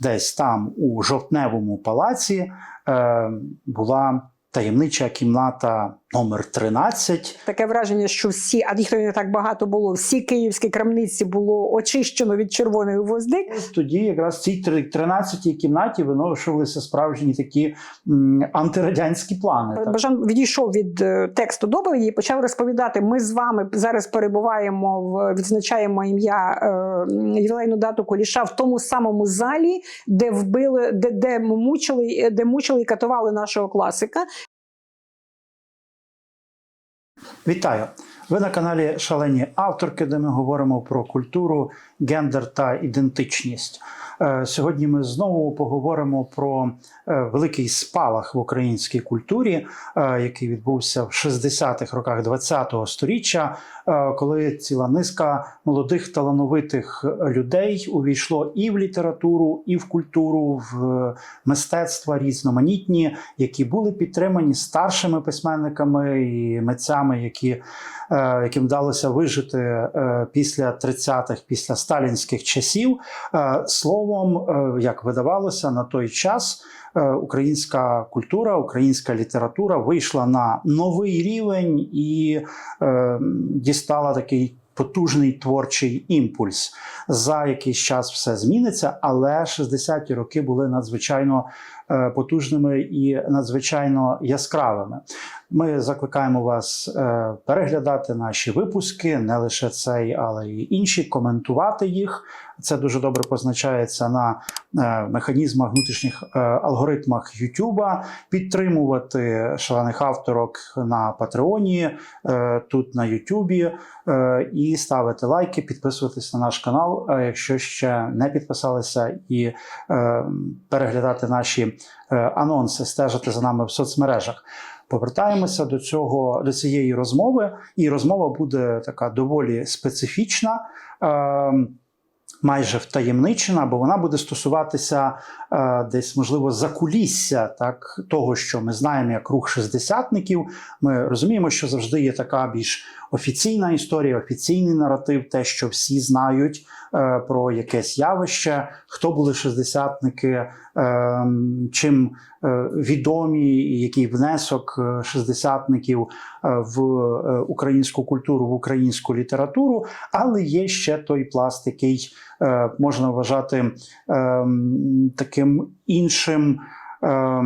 десь там у жовтневому палаці е, була таємнича кімната номер 13. Таке враження, що всі, а їх не так багато було, всі київські крамниці було очищено від червоних гвоздик. Тоді якраз в цій 13-й кімнаті виношувалися справжні такі м, антирадянські плани. Так. Бажан відійшов від е, тексту доповіді і почав розповідати. Ми з вами зараз перебуваємо в відзначаємо ім'я е, ювілейну дату Куліша в тому самому залі, де вбили, де, де мучили, де мучили і катували нашого класика. Вітаю! Ви на каналі Шалені авторки, де ми говоримо про культуру, гендер та ідентичність. Е, Сьогодні ми знову поговоримо про е, великий спалах в українській культурі, е, який відбувся в 60-х роках ХХ століття, коли ціла низка молодих талановитих людей увійшло і в літературу, і в культуру, в мистецтва різноманітні, які були підтримані старшими письменниками і митцями, які, яким вдалося вижити після 30-х, після сталінських часів. Е, Словом, е, як видавалося на той час, е, українська культура, українська література вийшла на новий рівень і е, дістала такий. Потужний творчий імпульс. За якийсь час все зміниться, але 60-ті роки були надзвичайно потужними і надзвичайно яскравими. Ми закликаємо вас переглядати наші випуски, не лише цей, але й інші, коментувати їх. Це дуже добре позначається на е, механізмах внутрішніх е, алгоритмах YouTube, підтримувати шалених авторок на Патреоні, е, тут на е, і ставити лайки, підписуватись на наш канал, якщо ще не підписалися, і переглядати наші анонси, стежити за нами в соцмережах. Повертаємося до цього до цієї розмови, і розмова буде така доволі специфічна. Майже втаємничена, бо вона буде стосуватися е, десь, можливо, закулісся так, того, що ми знаємо як рух шестдесятників. Ми розуміємо, що завжди є така більш офіційна історія, офіційний наратив, те, що всі знають е, про якесь явище, хто були шестдесятники, е, чим е, відомі, який внесок е, шестдесятників е, в українську культуру, в українську літературу, але є ще той пласт, який е, можна вважати е, таким іншим. Е,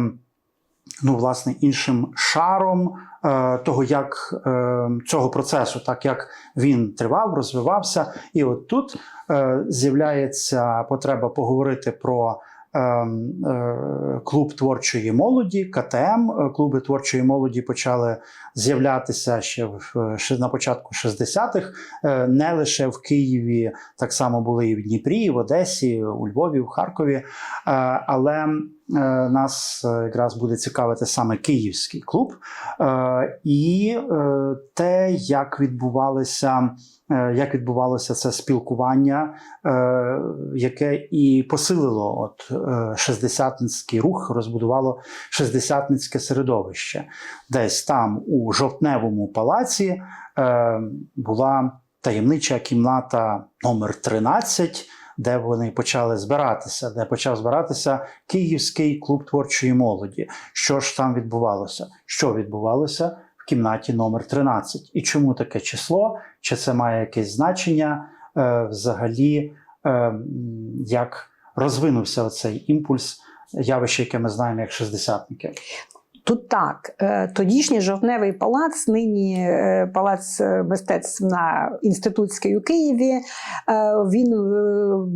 Ну, власне, іншим шаром е, того, як е, цього процесу, так як він тривав, розвивався. І от тут е, з'являється потреба поговорити про е, е, клуб творчої молоді, КТМ. Клуби творчої молоді почали з'являтися ще в на початку 60-х, е, не лише в Києві, так само були і в Дніпрі, і в Одесі, у Львові, в Харкові. Е, Але е, нас якраз буде цікавити саме київський клуб і те, як відбувалося. Як відбувалося це спілкування, яке і посилило от шестдесятницький рух, розбудувало шестдесятницьке середовище. Десь там у жовтневому палаці е, була таємнича кімната номер 13, де вони почали збиратися, де почав збиратися Київський клуб творчої молоді. Що ж там відбувалося? Що відбувалося в кімнаті номер 13? І чому таке число? Чи це має якесь значення? Е, взагалі, е, як розвинувся цей імпульс, явище, яке ми знаємо як шестдесятники? Тут так, е, тодішній жовтневий палац, нині е, палац е, мистецтв на інститутській у Києві. Він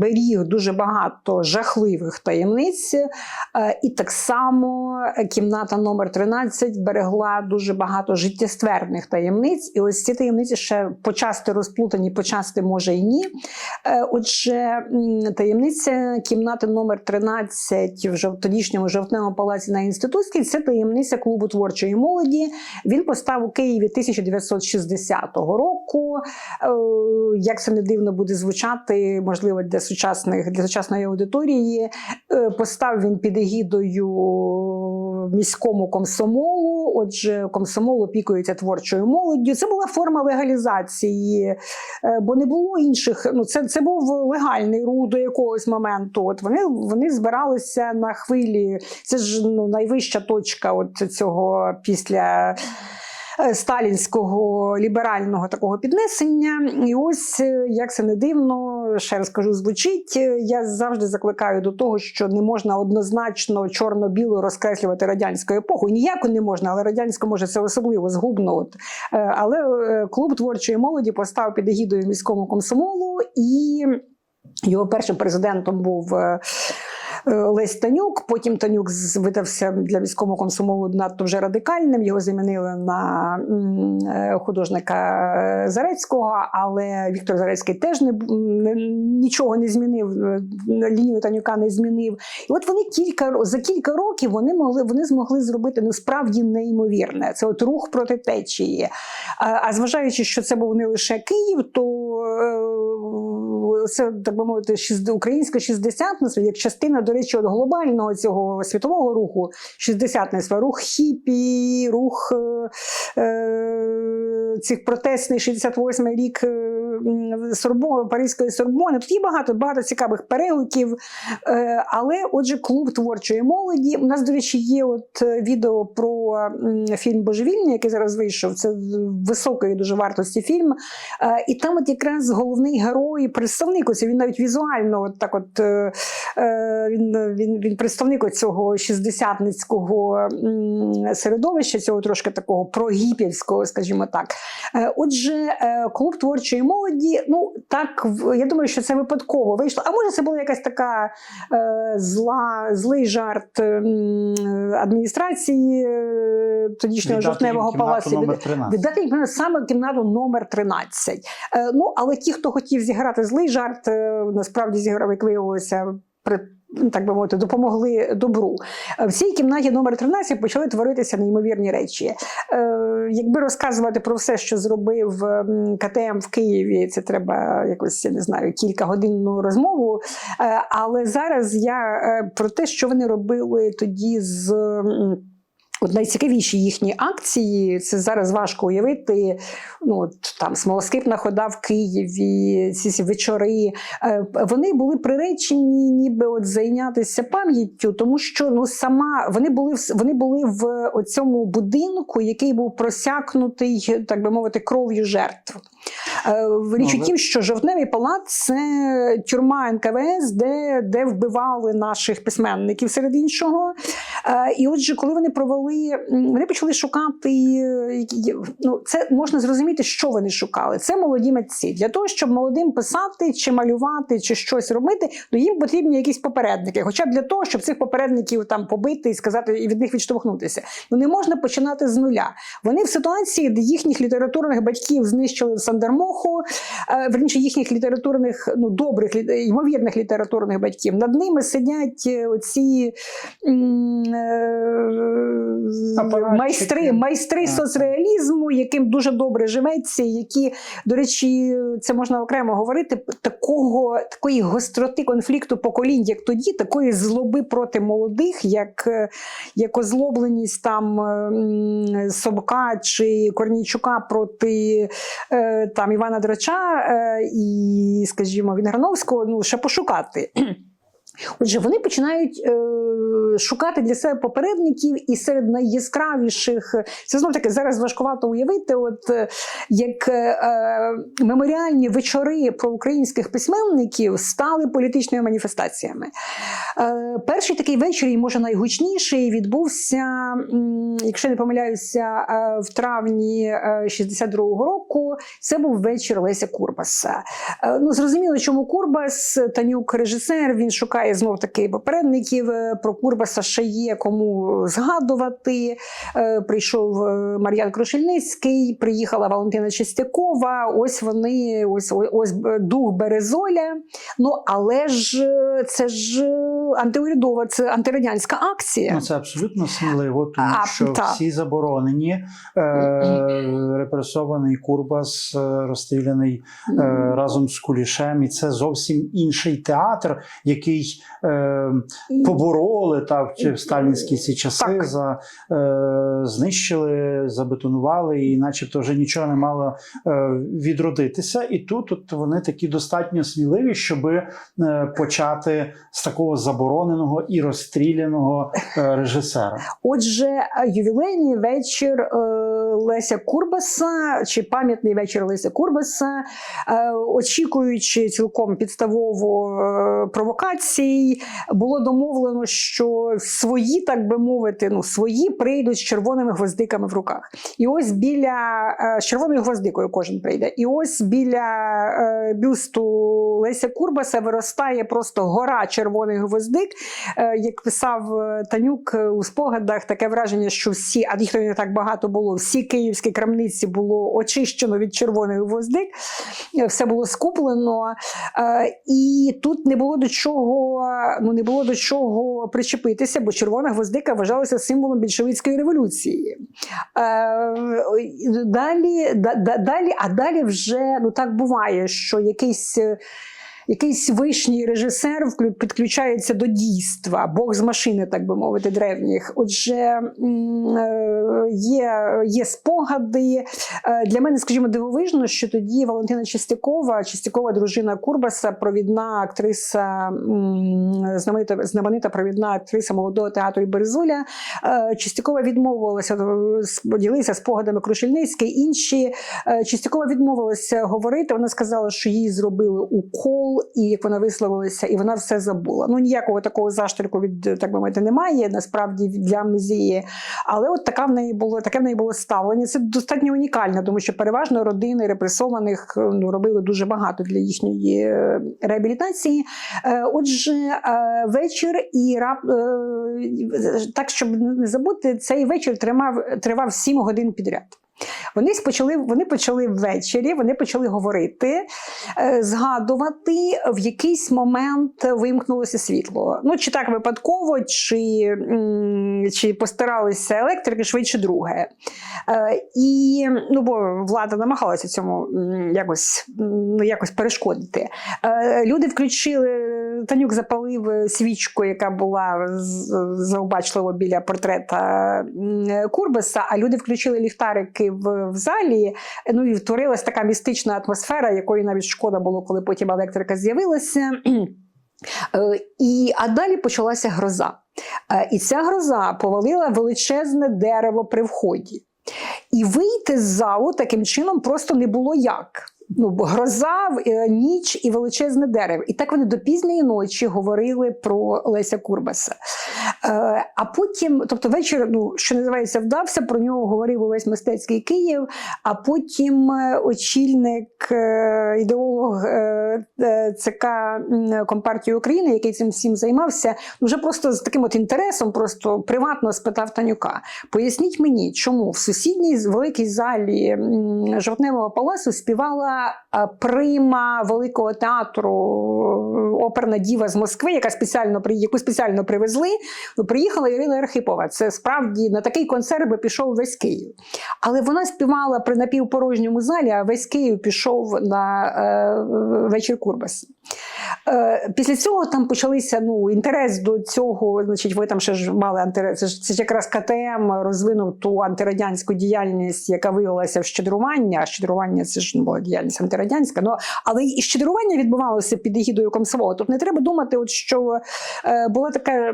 беріг дуже багато жахливих таємниць, і так само кімната номер 13 берегла дуже багато життєстверних таємниць. І ось ці таємниці ще почасти розплутані, почасти може і ні. Отже, таємниця кімнати номер 13 в тодішньому жовтневому палаці на інститутській це таємниця клубу творчої молоді. Він постав у Києві 1960 року. Е, Як це не дивно буде звучати, можливо, для сучасних для сучасної аудиторії. Е, Постав він під егідою міському комсомолу. Отже, комсомол опікується творчою молоддю. Це була форма легалізації, е, бо не було інших. Ну, це, це був легальний рух до якогось моменту. От вони, вони збиралися на хвилі. Це ж ну, найвища точка от цього після. Е, Сталінського ліберального такого піднесення, і ось е, як це не дивно, ще раз кажу, звучить. е, Я завжди закликаю до того, що не можна однозначно чорно-біло розкреслювати радянську епоху. Ніяко не можна, але радянська може це особливо згубно. От. Але клуб творчої молоді постав під егідою міському комсомолу, і його першим президентом був. Е, Лесь Танюк, потім Танюк видався для військового комсомолу надто вже радикальним. Його замінили на е, художника е, Зарецького, але Віктор Зарецький теж не, нічого не змінив. Лінію Танюка не змінив. І от вони кілька за кілька років вони могли вони змогли зробити ну справді неймовірне. Це от рух проти течії. А, а зважаючи, що це був не лише Київ, то це так би мовити, українська шістдесятництво як частина, до речі, от глобального цього світового руху шістдесятництва, рух хіпі, рух е, е, цих протестний 68-й рік е, Сорбо, Паризької Сорбони. Тут є багато, багато цікавих перегуків. Е, але, отже, клуб творчої молоді. У нас, до речі, є от е, відео про фільм Божевільні, який зараз вийшов. Це високої дуже вартості фільм. Е, і там, от якраз головний герой, представник ось він навіть візуально, от так, от е, е, він, він, він представник цього шістдесятницького середовища, цього трошки такого прогіпівського, скажімо так. Е, Отже, е, клуб творчої молоді, ну так я думаю, що це випадково вийшло. А може, це була якась така е, зла, злий жарт адміністрації тодішнього жовтневого палацу. Віддати їм саме кімнату номер 13. Е, ну, але ті, хто хотів зіграти злий жарт, насправді зіграв, як виявилося, при. Так би мовити, допомогли добру. Е, В цій кімнаті номер 13 почали творитися неймовірні речі. Е, якби розказувати про все, що зробив КТМ в Києві, це треба якось я не знаю кілька годинну розмову. Е, але зараз я про те, що вони робили тоді з. От найцікавіші їхні акції, це зараз важко уявити. Ну, от, там смолоскипна хода в Києві, ці вечори. Е, Вони були приречені, ніби от зайнятися пам'яттю, тому що ну сама вони були вони були в цьому будинку, який був просякнутий, так би мовити, кров'ю жертв. Е, Річ у тім, що жовтневий палац це тюрма НКВС, де, де вбивали наших письменників серед іншого. Е, І отже, коли вони провели, вони почали шукати. е, Ну, це можна зрозуміти, що вони шукали. Це молоді митці. Для того, щоб молодим писати чи малювати, чи щось робити, то їм потрібні якісь попередники. Хоча б для того, щоб цих попередників там побити і сказати і від них відштовхнутися. Ну не можна починати з нуля. Вони в ситуації, де їхніх літературних батьків знищили в Сандермоху, е, верніше їхніх літературних, ну добрих ймовірних літературних батьків. Над ними сидять е, оці е, майстри, майстри соцреалізму, яким дуже добре живеться, які, до речі, це можна окремо говорити. Такого такої гостроти конфлікту поколінь, як тоді, такої злоби проти молодих, як, як озлобленість там Собка чи Корнійчука проти там Івана Драча е, і, скажімо, Вінграновського, ну ще пошукати. Отже, вони починають е, шукати для себе попередників, і серед найяскравіших це знов таки зараз важкувато уявити, от е, як е, меморіальні вечори про українських письменників стали політичними маніфестаціями. Е, перший такий вечір, і може найгучніший, відбувся, якщо не помиляюся, е, в травні е, 62-го року. Це був вечір Леся Курбаса. Е, Ну, зрозуміло, чому Курбас, Танюк, режисер, він шукає знов таки попередників. Е, Про Курбаса ще є кому згадувати. Е, Прийшов е, Мар'ян Крушельницький, приїхала Валентина Чистякова. Ось вони, ось ось дух Березоля. Ну але ж це ж антиурядова, це антирадянська акція. Ну, це абсолютно сміливо, тому А, що так. всі заборонені. Е, репресований Курбас, розстріляний е, разом з Кулішем, і це зовсім інший театр, який е, побороли та в в сталінські ці часи Так. за е, знищили, забетонували, і начебто вже нічого не мало е, відродитися. І тут от вони такі достатньо сміливі, щоб е, почати з такого забороненого і розстріляного е, режисера. Отже, ювілейний вечір е, Леся Курбаса чи пам'ятний вечір Леся Курбаса, е, очікуючи цілком підставово е, провокацій, було домовлено, що свої, так би мовити, ну свої прийдуть з червоними гвоздиками в руках. І ось біля е, з червоною гвоздикою кожен прийде. І ось біля е, бюсту Леся Курбаса виростає просто гора червоних гвоздик. Е, як писав Танюк у спогадах, таке враження, що всі, а їх не так багато було, всі київські крамниці було очищено від червоних гвоздик, все було скуплено. І тут не було до чого, ну не було до чого причепитися, бо червона гвоздика вважалася символом більшовицької революції. Е, Далі, да- да- далі, а далі вже ну так буває, що якийсь. Якийсь вишній режисер підключається до дійства, Бог з машини, так би мовити, древніх. Отже, е, є, є спогади. Е, Для мене, скажімо, дивовижно, що тоді Валентина Чистякова, Чистякова дружина Курбаса, провідна актриса, знаменита, знаменита провідна актриса молодого театру Березуля. е, Чистякова відмовилася поділитися спогадами Крушельницький. Інші Чистякова відмовилася говорити. Вона сказала, що їй зробили укол, і як вона висловилася, і вона все забула. Ну ніякого такого заштирку від так би мовити немає. Насправді для амнезії. Але от така в неї було таке в неї було ставлення. Це достатньо унікально, тому що переважно родини репресованих е, ну робили дуже багато для їхньої е, реабілітації. Е, Отже, вечір і рап так, щоб не забути, цей вечір тримав тривав 7 годин підряд. Вони почали, вони почали ввечері, вони почали говорити, е, згадувати, в якийсь момент вимкнулося світло. Ну, чи так випадково, чи, чи постаралися електрики, швидше друге. Е, І ну, бо влада намагалася цьому якось, ну, якось перешкодити. Е, Люди включили. Танюк запалив свічку, яка була заобачливо біля портрета Курбаса, а люди включили ліхтарики в, в залі. Ну і втворилась така містична атмосфера, якої навіть шкода було, коли потім електрика з'явилася. Е, І, а далі почалася гроза. Е, І ця гроза повалила величезне дерево при вході. І вийти з залу таким чином просто не було як. Ну, гроза, е, ніч і величезне дерево. І так вони до пізньої ночі говорили про Леся Курбаса. Е, а потім, тобто вечір, ну, що називається, вдався, про нього говорив увесь мистецький Київ, а потім е, очільник, ідеолог ЦК Компартії України, який цим всім займався, вже просто з таким от інтересом, просто приватно спитав Танюка: поясніть мені, чому в сусідній великій залі Жовтневого палацу співала е, прима великого театру е, оперна діва з Москви, яка спеціально яку спеціально привезли. Ну, приїхала Ірина Архипова. Це справді на такий концерт би пішов весь Київ. Але вона співала при напівпорожньому залі, а весь Київ пішов на е, вечір Курбас. Е, після цього там почалися ну, інтерес до цього. Значить, ви там ще ж мали антире... це, ж, якраз КТМ розвинув ту антирадянську діяльність, яка виявилася в щедрування. А щедрування це ж не була діяльність антирадянська. Ну, але і щедрування відбувалося під егідою комсомолу. Тобто не треба думати, от, що е, було таке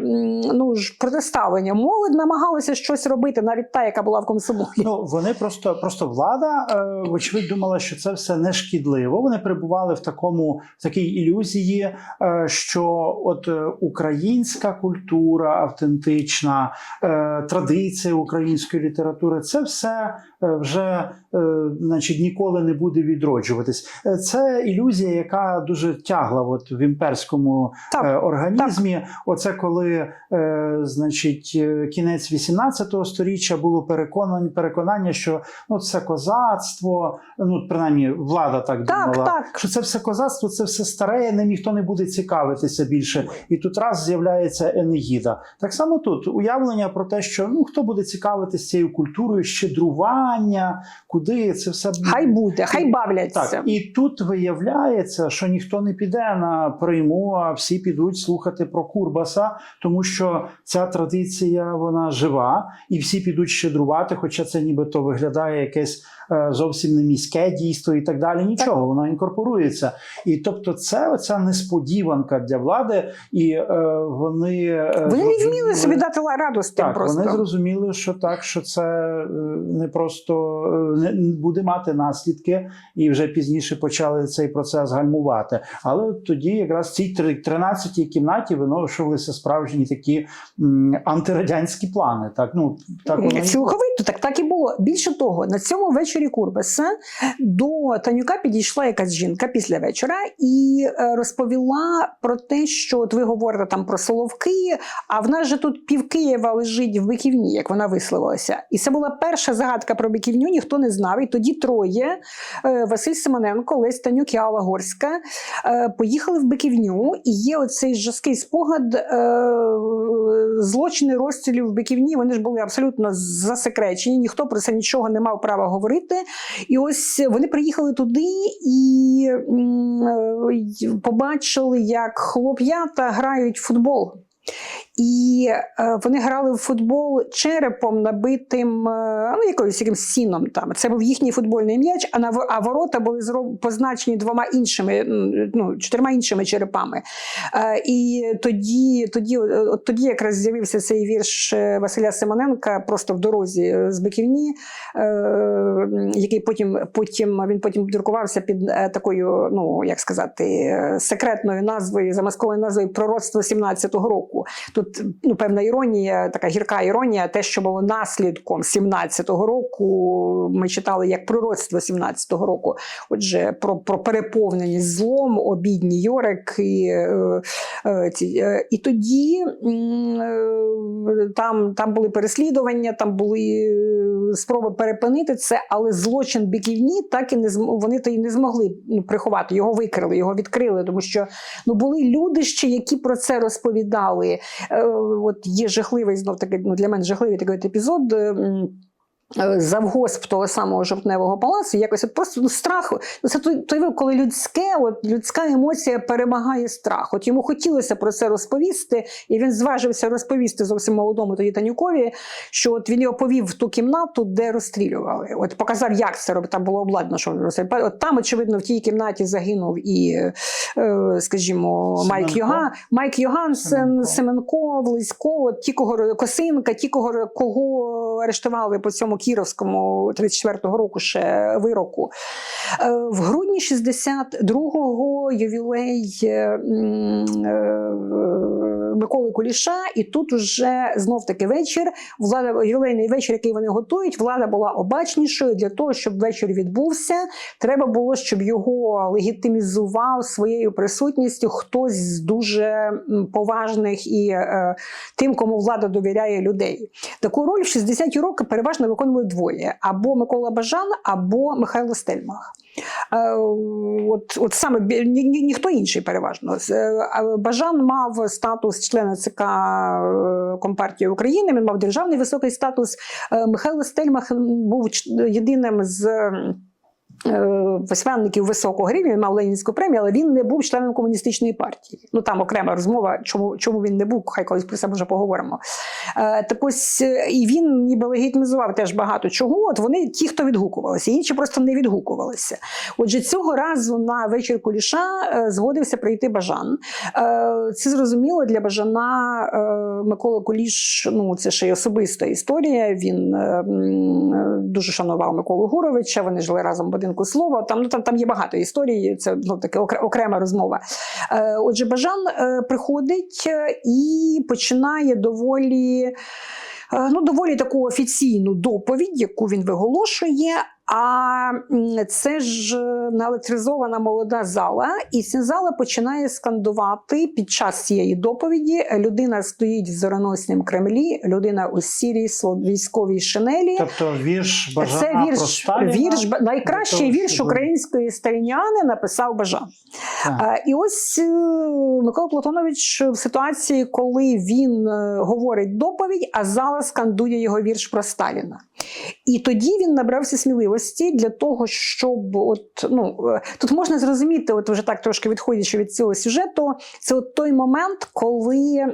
ну, ж, протиставлення. Молодь намагалася щось робити, навіть та, яка була в комсомолі. Ну вони просто, просто влада, е, вочевидь, думала, що це все не шкідливо. Вони перебували в такому в такій ілюзії, е, що от е, українська культура автентична, е, традиція української літератури це все вже е, значить, ніколи не буде відроджуватись. Е, Це ілюзія, яка дуже тягла от, в імперському Так, е, організмі. Оце коли е, значить, е, кінець 18 століття було переконання, переконання, що ну, це козацтво, ну принаймні влада так Так, думала. так. Що це все козацтво, це все старе, ним ніхто не буде цікавитися більше. І тут раз з'являється Енеїда. Так само тут уявлення про те, що ну хто буде цікавитися цією культурою, щедрування, куди це все Хай буде, хай бавляться. так, і тут виявляється, що ніхто не піде на прийму, а всі підуть слухати про Курбаса, тому що ця традиція вона жива, і всі підуть щедрувати, хоча це нібито виглядає якесь зовсім не міське дійство і так далі. Нічого, воно інкорпорується. І тобто, це оця несподіванка для влади, і е, вони е, Вони не вміли собі дати раду з тим так, просто. вони зрозуміли, що так, що це е, не просто е, не буде мати наслідки, і вже пізніше почали цей процес гальмувати. Але тоді, якраз в цій три- 13-й кімнаті виношувалися справжні такі антирадянські плани. Так, ну так воно. Цілковито так, так і було. Більше того, на цьому вечорі Курбаса до Танюка підійшла якась жінка після вечора і е, розповіла про те, що от ви говорите там про Соловки, а в нас же тут пів Києва лежить в Биківні, як вона висловилася. І це була перша загадка про Биківню, ніхто не знав. І тоді троє е, Василь Симоненко, Лесь Танюк і Алла Горська е, поїхали в Биківню, і є оцей жорсткий спогад е, злочини розстрілів в Биківні. Вони ж були абсолютно засекречені, ніхто про це нічого не мав права говорити. І ось вони приїхали туди і е, побачили, як хлоп'ята грають в футбол. І е, вони грали в футбол черепом, набитим е, ну, якоюсь якимсь сіном. Там. Це був їхній футбольний м'яч, а, на, а ворота були позначені двома іншими, ну, чотирма іншими черепами. Е, і тоді, тоді, от тоді якраз з'явився цей вірш Василя Симоненка просто в дорозі з Биківні, який потім, потім він потім друкувався під такою, ну як сказати, секретною назвою, замаскованою назвою Пророцтво 17-го року. Тут ну, певна іронія, така гірка іронія, те, що було наслідком 17-го року, ми читали як пророцтво 17-го року. Отже, про, про переповненість злом, обідні Йорики. Е, е, ці, е, і тоді е, там, там були переслідування, там були е, спроби перепинити це, але злочин біківні так і не вони то й не змогли ну, приховати. Його викрили, його відкрили, тому що ну були люди ще, які про це розповідали. Е, От є жахливий знов таки ну, для мене жахливий такий епізод. Е, Завгосп того самого жовтневого палацу, якось от просто ну, страх. Ну, це той, той коли людське, от людська емоція перемагає страх. От йому хотілося про це розповісти, і він зважився розповісти зовсім молодому тоді Танюкові, що от він його повів в ту кімнату, де розстрілювали. От показав, як це робить. Там було обладнано, що він розстрілював. От там, очевидно, в тій кімнаті загинув і, е, скажімо, Майк Семенко. Йога, Майк Йогансен, Семенко. Семенко, Влисько, от ті, кого Косинка, ті, кого, кого арештували по цьому Кіровському 34-го року ще вироку. Е, В грудні 62-го ювілей е, е, Миколи Куліша, і тут уже знов таки вечір. Влада ювілейний вечір, який вони готують. Влада була обачнішою для того, щоб вечір відбувся. Треба було, щоб його легітимізував своєю присутністю хтось з дуже поважних і е, тим, кому влада довіряє людей. Таку роль в 60-ті роки переважно виконували двоє: або Микола Бажан, або Михайло Стельмах. От, от саме ні, ні, ніхто інший переважно. Е, Бажан мав статус члена ЦК е, Компартії України, він мав державний високий статус. Е, Михайло Стельмах був єдиним з. Е, Письменників високого рівня, він мав Ленінську премію, але він не був членом комуністичної партії. Ну там окрема розмова, чому, чому він не був, хай колись про це може поговоримо. Е, так ось е, і він ніби легітимізував теж багато чого. От вони ті, хто відгукувалися, інші просто не відгукувалися. Отже, цього разу на вечір Куліша е, згодився прийти Бажан. Е, Це зрозуміло для Бажана е, Микола Куліш. Ну це ще й особиста історія. Він е, е, дуже шанував Миколу Гуровича. Вони жили разом в будинку слова. Там ну там, там є багато історій. Це ну таке окрема розмова. Е, Отже, Бажан е, приходить е, і починає доволі. е, ну, доволі таку офіційну доповідь, яку він виголошує. А це ж наелектризована молода зала, і ця зала починає скандувати під час цієї доповіді. Людина стоїть в зороноснім Кремлі, людина у сірій військовій шинелі. Тобто вірш Бажана Це про Сталіна. вірш найкращий того, вірш української старіняни написав Бажан. Так. І ось е, Микола Платонович в ситуації, коли він е, говорить доповідь, а зала скандує його вірш про Сталіна. І тоді він набрався сміливості для того, щоб от ну е, тут можна зрозуміти, от вже так трошки відходячи від цього сюжету, це от той момент, коли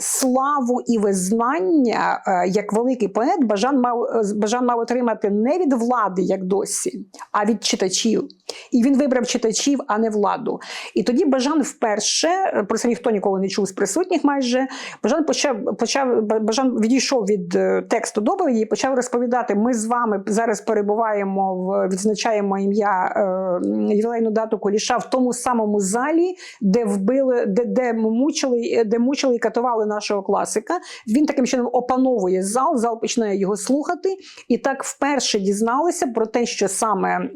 славу і визнання е, як великий поет Бажан мав е, Бажан мав отримати не від влади, як досі, а від читачів. І він вибрав читачів, а не владу. І тоді Бажан вперше, про це ніхто ніколи не чув з присутніх майже. Бажан почав, почав Бажан відійшов від тексту доповіді і почав розповідати: ми з вами зараз перебуваємо в відзначаємо ім'я е, ювілейну дату Куліша в тому самому залі, де вбили, де, де мучили, де мучили і катували нашого класика. Він таким чином опановує зал, зал починає його слухати, і так вперше дізналися про те, що саме.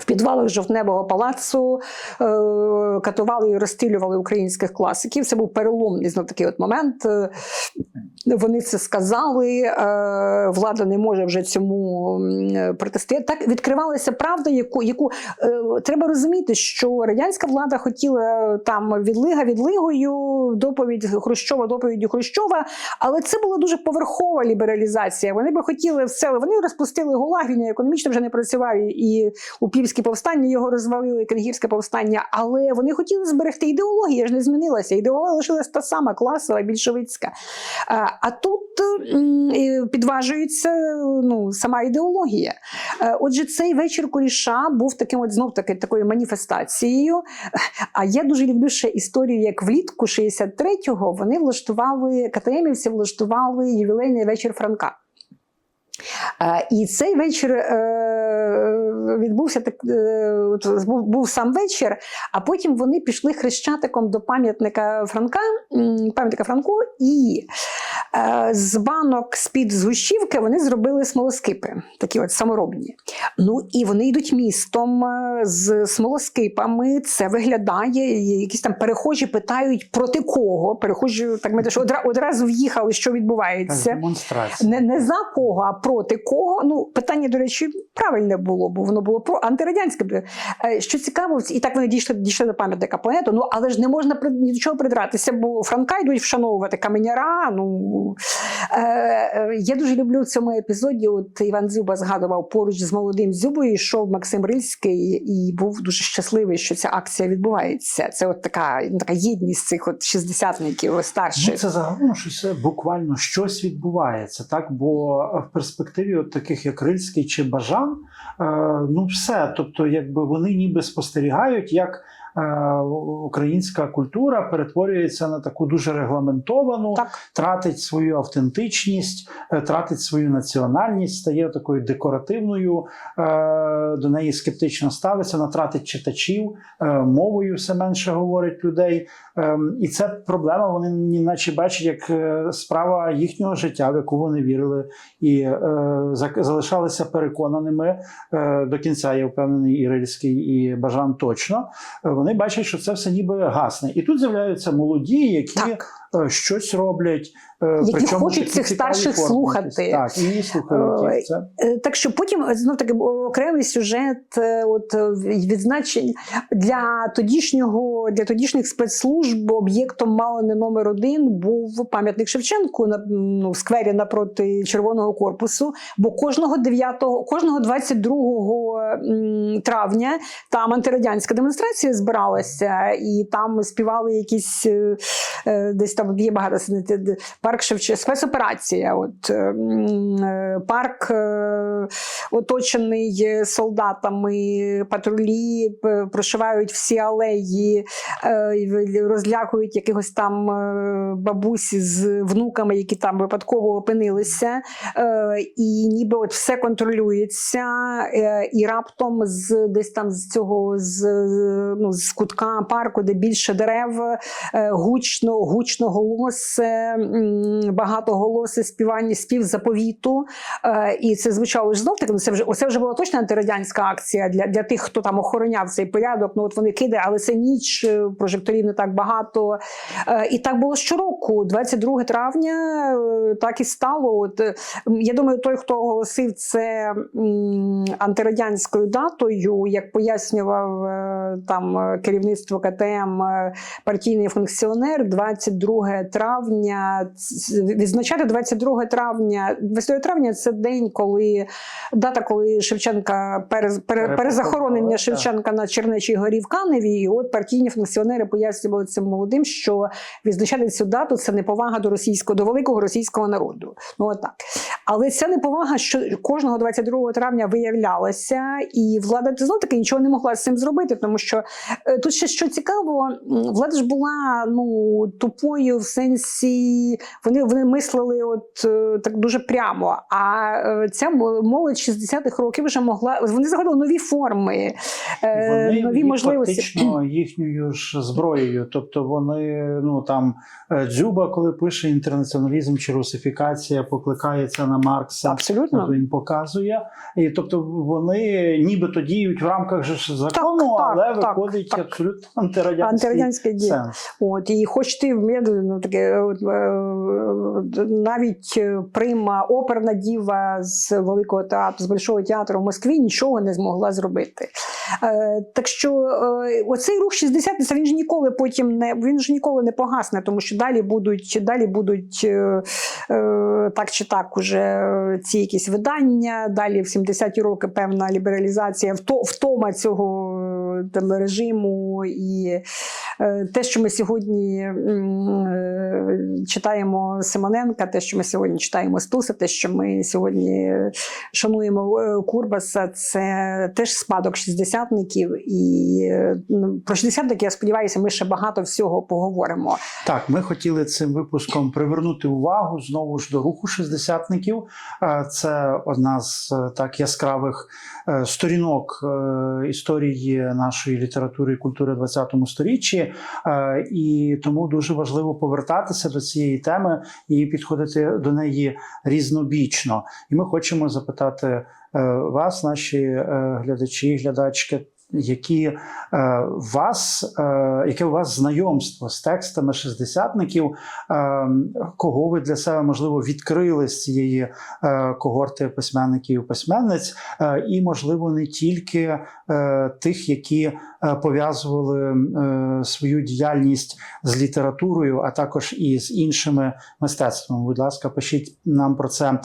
В підвалах жовтневого палацу е, катували і розстрілювали українських класиків. Це був переломний знов такий от момент. Е, Вони це сказали. Е, влада не може вже цьому протистояти. Так відкривалася правда, яку, яку е, треба розуміти, що радянська влада хотіла там відлига відлигою, доповідь Хрущова, доповіддю Хрущова, але це була дуже поверхова лібералізація. Вони би хотіли все. Вони розпустили ГУЛАГ, він економічно вже не працював і- і Упівське повстання його розвалили, Кенгірське повстання, але вони хотіли зберегти ідеологія ж не змінилася. Ідеологія лишилась та сама класова, більшовицька. А, тут підважується ну, сама ідеологія. Е, Отже, цей вечір Куліша був таким от знов таки такою маніфестацією. А я дуже люблю ще історію, як влітку 63-го вони влаштували КТМівці влаштували ювілейний вечір Франка. І цей вечір е, відбувся так, е, був, сам вечір, а потім вони пішли хрещатиком до пам'ятника Франка, пам'ятника Франку, і е, з банок з-під згущівки вони зробили смолоскипи, такі от саморобні. Ну і вони йдуть містом з смолоскипами. Це виглядає. Якісь там перехожі питають проти кого. Перехожі так ми одра- одразу в'їхали, що відбувається. Не, не за кого, а проти кого. Ну, питання, до речі, правильне було, бо воно було про антирадянське. Е, Що цікаво, і так вони дійшли, дійшли до пам'ятника поету. Ну але ж не можна ні до чого придратися, бо Франка йдуть вшановувати каменяра. Ну е, е, я дуже люблю в цьому епізоді. От Іван Дзюба згадував поруч з молодим Дзюбою, йшов Максим Рильський і був дуже щасливий, що ця акція відбувається. Це от така, така єдність цих от шістдесятників старших. Ну, це загалом щось буквально щось відбувається, так? Бо в перспективі от таких як Рильський чи Бажан, е, ну все. Тобто, якби вони ніби спостерігають, як українська культура перетворюється на таку дуже регламентовану, Так. тратить свою автентичність, е, тратить свою національність, стає такою декоративною, е, до неї скептично ставиться, вона тратить читачів, е, мовою все менше говорить людей. Ем, І це проблема. Вони наче бачать як е, справа їхнього життя, в яку вони вірили, і е, залишалися переконаними е, до кінця. Я впевнений, і Рильський, і Бажан точно. Е, Вони бачать, що це все ніби гасне. І тут з'являються молоді, які Так. Е, щось роблять, е, Які причому хочуть цих старших форми слухати. Так, і слухають Це Е, Так що потім знов таки окремий сюжет, е, от е, відзначень для тодішнього для тодішніх спецслужб об'єктом мало не номер один був пам'ятник Шевченку на ну, в сквері напроти червоного корпусу. Бо кожного 9, кожного 22 м, травня там антирадянська демонстрація збиралася, і там співали якісь е, е, десь там є багато парк Шевченка, спецоперація. От е, м, е, парк е, оточений солдатами, патрулі прошивають всі алеї, е, розлякують якихось там бабусі з внуками, які там випадково опинилися. І ніби от все контролюється, і раптом з десь там з цього з, ну, з кутка парку, де більше дерев, гучно, гучно голос м, багатоголосе співання спів заповіту. Е, І це звучало знов таки. Ну це вже оце вже була точно антирадянська акція для, для тих, хто там охороняв цей порядок. Ну от вони кидали, але це ніч е, прожекторів не так багато. Е, І так було щороку, 22 травня, так і стало. От я думаю, той, хто оголосив це антирадянською датою, як пояснював там керівництво КТМ партійний функціонер, 22 травня відзначати 22 травня. 22 травня це день, коли дата, коли Шевченка перез, пере, перезахоронення. Шевченка на Чернечій горі в Каневі. І от партійні функціонери пояснювали цим молодим, що відзначати цю дату це неповага до російського, до великого російського народу. Ну от так. Але ця неповага, що кожного 22 травня виявлялася, і влада знов таки нічого не могла з цим зробити, тому що е, тут ще що цікаво, влада ж була ну тупою в сенсі, вони, вони мислили от е, так дуже прямо. А е, ця молодь 60-х років вже могла вони знаходили нові форми, е, Вони нові можливості. фактично їхньою ж зброєю. Тобто вони, ну там Дзюба, коли пише інтернаціоналізм чи русифікація, покликається на Маркса. Абсолютно. От він показує, і тобто вони нібито діють в рамках же закону, так, але так, виходить так. абсолютно антирадянський Антирадянське діє. сенс. От і хоч ти ну, таке е, навіть е, прима оперна діва з великого театру, з Большого театру в Москві нічого не змогла зробити. Е, так що е, оцей рух 60 він ж ніколи потім не він ж ніколи не погасне, тому що далі будуть далі будуть е, е, так чи так уже е, ці якісь видання. Далі в 70-ті роки певна лібералізація, втома цього е, там, режиму і Е, те, що ми сьогодні е, читаємо Симоненка, те, що ми сьогодні читаємо Стуса, те, що ми сьогодні шануємо е, Курбаса, це теж спадок шістдесятників. І ну, про шістдесятники, я сподіваюся, ми ще багато всього поговоримо. Так, ми хотіли цим випуском привернути увагу знову ж до руху шістдесятників. Це одна з так яскравих сторінок історії нашої літератури і культури в ХХ сторіччі. Е, І тому дуже важливо повертатися до цієї теми і підходити до неї різнобічно. І ми хочемо запитати е, вас, наші е, глядачі і глядачки. Які е, вас, е, яке у вас знайомство з текстами шістдесятників, е, кого ви для себе можливо відкрили з цієї когорти письменників і письменниць, і можливо не тільки тих, які пов'язували е, свою діяльність з літературою, а також і з іншими мистецтвами. Будь ласка, пишіть нам про це е,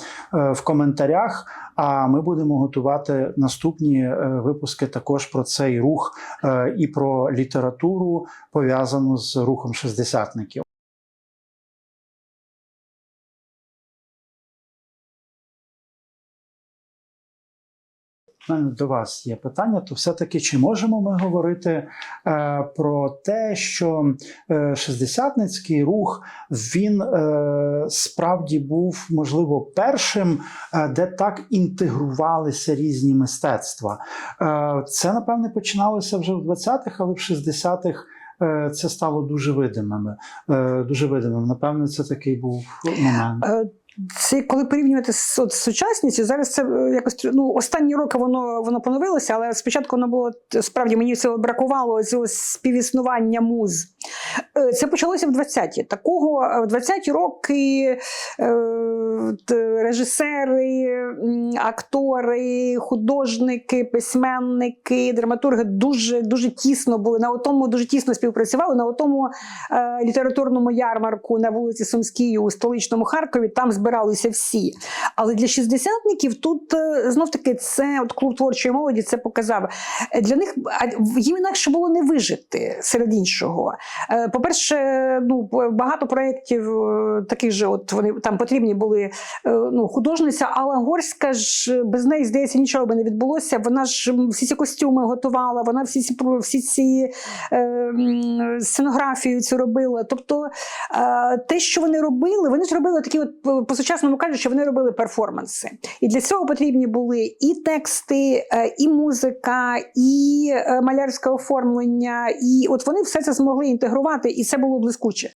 в коментарях. А ми будемо готувати наступні е, випуски також про цей рух е, і про літературу пов'язану з рухом шістдесятників. Мене до вас є питання, то все-таки чи можемо ми говорити е, про те, що е, шістдесятницький рух він е, справді був, можливо, першим, е, де так інтегрувалися різні мистецтва. Е, це, напевне, починалося вже в 20-х, але в 60-х. е, Це стало дуже видимим. е, Дуже видимим. Напевне, це такий був момент. Е, Це коли порівнювати з от, сучасністю, зараз це е, якось ну останні роки воно воно поновилося, але спочатку воно було справді мені цього бракувало цього співіснування муз. Е, Це почалося в 20-ті. Такого е, в 20-ті роки е, режисери, актори, художники, письменники, драматурги дуже дуже тісно були на тому, дуже тісно співпрацювали на тому е, літературному ярмарку на вулиці Сумській у столичному Харкові. Там збиралися всі. Але для шістдесятників тут е, знов таки це от клуб творчої молоді це показав. Е, Для них їм інакше було не вижити серед іншого. Е, По-перше, ну багато проєктів таких же, от вони там потрібні були. Ну, художниця Алла Горська ж без неї здається нічого би не відбулося. Вона ж всі ці костюми готувала, вона всі ці всі ці е, сценографію цю робила. Тобто е, те, що вони робили, вони ж робили такі, от по- по-сучасному кажучи, вони робили перформанси. І для цього потрібні були і тексти, е, і музика, і е, малярське оформлення. І от вони все це змогли інтегрувати, і це було блискуче.